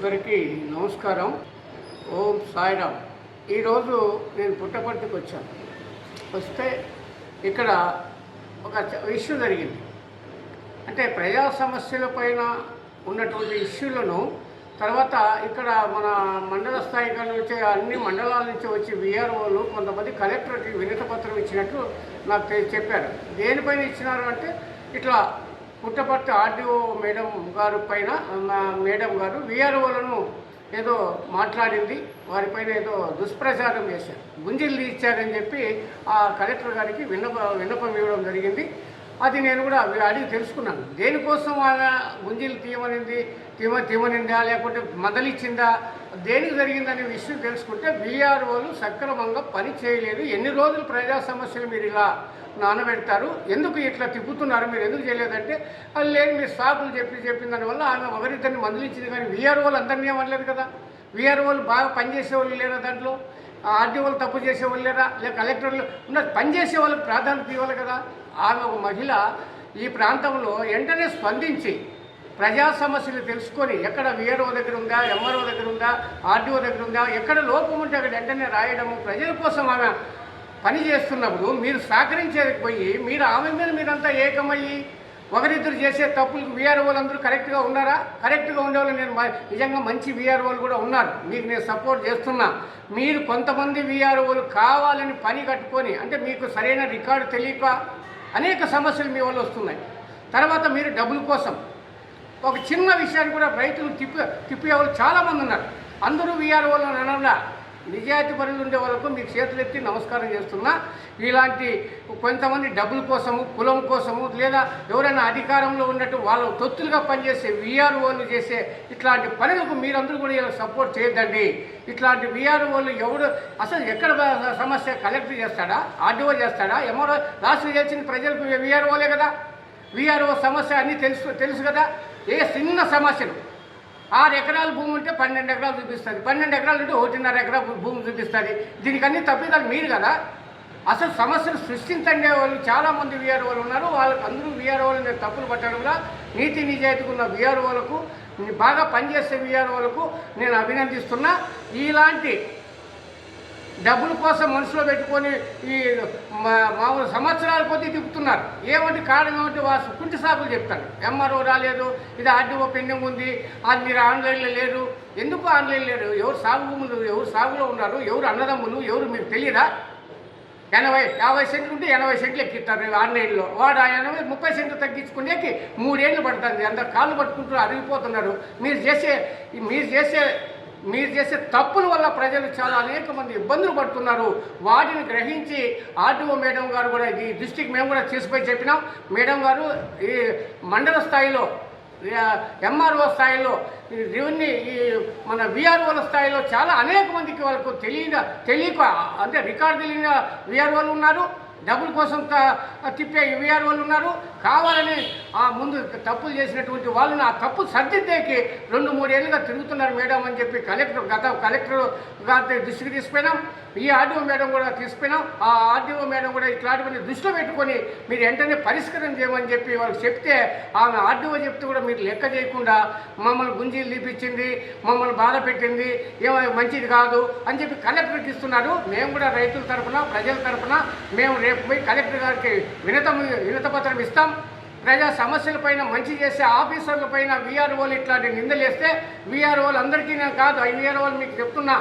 అందరికీ నమస్కారం. ఓం సాయిరామ్. ఈరోజు నేను పుట్టపర్తికి వచ్చాను. వస్తే ఇక్కడ ఒక ఇష్యూ జరిగింది. అంటే ప్రజా సమస్యల పైన ఉన్నటువంటి ఇష్యూలను తర్వాత ఇక్కడ మన మండల స్థాయి కాడ నుంచి అన్ని మండలాల నుంచి వచ్చి విఆర్ఓలు కొంతమంది కలెక్టర్కి వినతి పత్రం ఇచ్చినట్లు నాకు చెప్పారు. దేనిపైన ఇచ్చినారు అంటే ఇట్లా పుట్టపర్తి ఆర్డీఓ మేడం గారు పైన మేడం గారు విఆర్ఓలను ఏదో మాట్లాడింది వారిపైన ఏదో దుష్ప్రచారం చేశారు. గుంజిల్లు ఇచ్చారని చెప్పి ఆ కలెక్టర్ గారికి విన్నప విన్నపం ఇవ్వడం జరిగింది. అది నేను కూడా అడిగి తెలుసుకున్నాను. దేనికోసం ఆమె గుంజీలు తీయమనింది? తీమ తీయమనిందా లేకుంటే మదలిచ్చిందా? దేనికి జరిగిందనే విషయం తెలుసుకుంటే బీఆర్ఓలు సక్రమంగా పని చేయలేదు. ఎన్ని రోజులు ప్రజా సమస్యలు మీరు ఇలా నానబెడతారు? ఎందుకు ఇట్లా తిప్పుతున్నారు? మీరు ఎందుకు చేయలేదంటే అది లేని మీరు సాకులు చెప్పి చెప్పిన దానివల్ల ఆమె ఒకరిద్దరిని మందలించింది కానీ వీఆర్ఓలు అందరినీ ఏమనలేదు కదా? వీఆర్ఓలు బాగా పనిచేసేవాళ్ళు లేరా దాంట్లో? ఆర్డీఓలు తప్పు చేసేవాళ్ళు లేరా? లేక కలెక్టర్లు ఉన్న పనిచేసే వాళ్ళకి ప్రాధాన్యత ఇవ్వాలి కదా? ఆమె ఒక మహిళ ఈ ప్రాంతంలో వెంటనే స్పందించి ప్రజా సమస్యలు తెలుసుకొని ఎక్కడ విఆర్ఓ దగ్గర ఉందా ఎంఆర్ఓ దగ్గర ఉందా ఆర్డీఓ దగ్గర ఉందా ఎక్కడ లోపం ఉంటే అక్కడ వెంటనే రాయడము ప్రజల కోసం ఆమె పని చేస్తున్నప్పుడు మీరు సహకరించేది పోయి మీరు ఆమె మీద మీరంతా ఏకమయ్యి ఒకరిద్దరు చేసే తప్పులకు వీఆర్ఓలందరూ కరెక్ట్గా ఉన్నారా? కరెక్ట్గా ఉండేవాళ్ళు నేను మ- నిజంగా మంచి వీఆర్ఓలు కూడా ఉన్నారు. మీకు నేను సపోర్ట్ చేస్తున్నా. మీరు కొంతమంది వీఆర్ఓలు కావాలని పని కట్టుకొని అంటే మీకు సరైన రికార్డు తెలియక అనేక సమస్యలు మీ వల్ల వస్తున్నాయి. తర్వాత మీరు డబ్బుల కోసం. ఒక చిన్న విషయాన్ని కూడా రైతులు తిప్పి తిప్పే వాళ్ళు చాలామంది ఉన్నారు. అందరూ వీఆర్ఓలు అనగా నిజాయితీ పనులు ఉండే వరకు మీకు చేతులు ఎత్తి నమస్కారం చేస్తున్నా. ఇలాంటి కొంతమంది డబ్బుల కోసము కులం కోసము లేదా ఎవరైనా అధికారంలో ఉన్నట్టు వాళ్ళు తొత్తులుగా పనిచేసే వీఆర్ఓలు చేసే ఇట్లాంటి పనులకు మీరందరూ కూడా ఇలా సపోర్ట్ చేయొద్దండి. ఇట్లాంటి వీఆర్ఓలు ఎవడు అసలు ఎక్కడ సమస్య కలెక్టర్ చేస్తాడా ఆర్డీఓ చేస్తాడా ఎవరో రాష్ట్ర చేసిన ప్రజలకు వీఆర్ఓలే కదా. వీఆర్ఓ సమస్య అన్నీ తెలుసు తెలుసు కదా. ఏ చిన్న సమస్యలు ఆరు ఎకరాల భూమి ఉంటే పన్నెండు ఎకరాలు చూపిస్తుంది. పన్నెండు ఎకరాలు ఉంటే ఒకటిన్నర ఎకరా భూమి చూపిస్తుంది. దీనికన్నీ తప్పిదాలు మీరు కదా. అసలు సమస్యలు సృష్టించండి వాళ్ళు. చాలామంది వీఆర్ఓలు ఉన్నారు. వాళ్ళకి అందరూ వీఆర్ఓలు నేను తప్పులు పట్టడంలో నీతి నిజాయితీగా ఉన్న వీఆర్ఓలకు బాగా పనిచేసే వీఆర్ఓలకు నేను అభినందిస్తున్నా. ఇలాంటి డబ్బుల కోసం మనసులో పెట్టుకొని ఈ మా- మామూలు సంవత్సరాల కొద్దీ తిప్పుతున్నారు. ఏమంటే కారణం ఏమంటే వాళ్ళు కుంటి సాకులు చెప్తారు. ఎంఆర్ఓ రాలేదు ఇది ఆర్డీఓ పెండింగ్ ఉంది అది మీరు ఆన్లైన్లో లేరు. ఎందుకు ఆన్లైన్ లేరు? ఎవరు సాగు భూములు ఎవరు సాగులో ఉన్నారు ఎవరు అన్నదమ్ములు ఎవరు మీకు తెలియదా ఎనభై యాభై సెంట్లు ఉంటే ఎనభై సెంట్లు ఎక్కిస్తారు ఆన్లైన్లో. వాడు ఆ ఎనభై ముప్పై సెంట్లు తగ్గించుకునేకి మూడేళ్ళు పడుతుంది. అందరు కాళ్ళు పట్టుకుంటూ అరిగిపోతున్నారు. మీరు చేసే మీరు చేసే మీరు చేసే తప్పుల వల్ల ప్రజలు చాలా అనేక మంది ఇబ్బందులు పడుతున్నారు. వాటిని గ్రహించి ఆర్డీఓ మేడం గారు కూడా ఈ డిస్టిక్ మేము కూడా తీసుకుపోయి చెప్పినాం. మేడం గారు ఈ మండల స్థాయిలో ఎంఆర్ఓ స్థాయిలో ఈ రెవెన్యూ ఈ మన విఆర్ఓల స్థాయిలో చాలా అనేక మందికి వాళ్ళకు తెలియక తెలియక అంటే రికార్డు తెలియని విఆర్ఓలు ఉన్నారు. డబ్బుల కోసం తిప్పే తిప్పే వాళ్ళు ఉన్నారు. కావాలని ఆ ముందు తప్పులు చేసినటువంటి వాళ్ళని ఆ తప్పు సర్దిద్దేకి రెండు మూడేళ్ళుగా తిరుగుతున్నారు మేడం అని చెప్పి కలెక్టర్ గత కలెక్టర్ గారి దృష్టికి తీసుకుపోయినాం. ఈ ఆర్డీఓ మేడం కూడా తీసుకుపోయినాం. ఆ ఆర్డీఓ మేడం కూడా ఇట్లాంటివన్నీ దృష్టిలో పెట్టుకొని మీరు వెంటనే పరిష్కారం చేయమని చెప్పి వాళ్ళకి చెప్తే ఆమె ఆర్డీఓ చెప్తే కూడా మీరు లెక్క చేయకుండా మమ్మల్ని గుంజీలు తీపిచ్చింది మమ్మల్ని బాధ పెట్టింది ఏమో మంచిది కాదు అని చెప్పి కలెక్టర్కి ఇస్తున్నారు. మేము కూడా రైతుల తరఫున ప్రజల తరఫున మేము రేపు పోయి కలెక్టర్ గారికి వినతం వినతపత్రం ఇస్తాం. ప్రజా సమస్యలపైన మంచి చేసే ఆఫీసర్లపైన వీఆర్ఓలు ఇట్లాంటి నిందలేస్తే వీఆర్ఓలు అందరికీ నేను కాదు ఐ వీఆర్ఓలు మీకు చెప్తున్నా.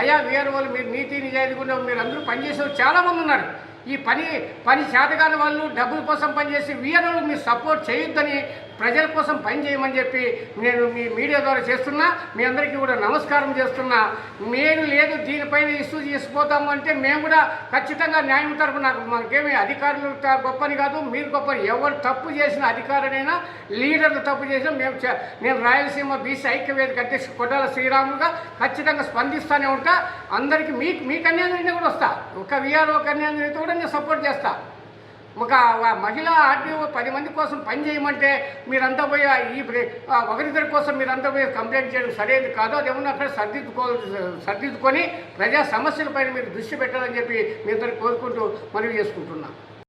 అయ్యా వీఆర్ఓలు మీరు నీతి నిజాయితీగా మీరు అందరూ పనిచేసే వాళ్ళు చాలామంది ఉన్నారు. ఈ పని పని చేతగాని వాళ్ళు డబ్బుల కోసం పనిచేసి వీఆర్ఓలకు మీరు సపోర్ట్ చేయొద్దని ప్రజల కోసం పని చేయమని చెప్పి నేను మీ మీడియా ద్వారా చేస్తున్నా. మీ అందరికీ కూడా నమస్కారం చేస్తున్నా. నేను లేదు దీనిపైన ఇష్యూ చేసిపోతాము అంటే మేము కూడా ఖచ్చితంగా న్యాయం తరపు నాకు మనకేమి అధికారులు గొప్పని కాదు మీరు గొప్పని. ఎవరు తప్పు చేసిన అధికారులైనా లీడర్లు తప్పు చేసినా మేము నేను రాయలసీమ బీసీ ఐక్యవేదిక అధ్యక్షుడు కొడాల శ్రీరాములుగా ఖచ్చితంగా స్పందిస్తూనే ఉంటా. అందరికీ మీకు మీ కన్యాంజలిని కూడా వస్తా. ఒక విఆర్ఓ కన్యాంజలితో కూడా నేను సపోర్ట్ చేస్తా. ఒక మహిళా ఆర్టీఓ పది మంది కోసం పని చేయమంటే మీరంతా పోయి ఈ ఒకరిద్దరి కోసం మీరంతా పోయి కంప్లైంట్ చేయడం సరైనది కాదు. అది అక్కడ సర్దిద్దుకో సర్దిద్దుకొని ప్రజా సమస్యలపైన మీరు దృష్టి పెట్టాలని చెప్పి మీ ఇద్దరు కోరుకుంటూ మనవి చేసుకుంటున్నాను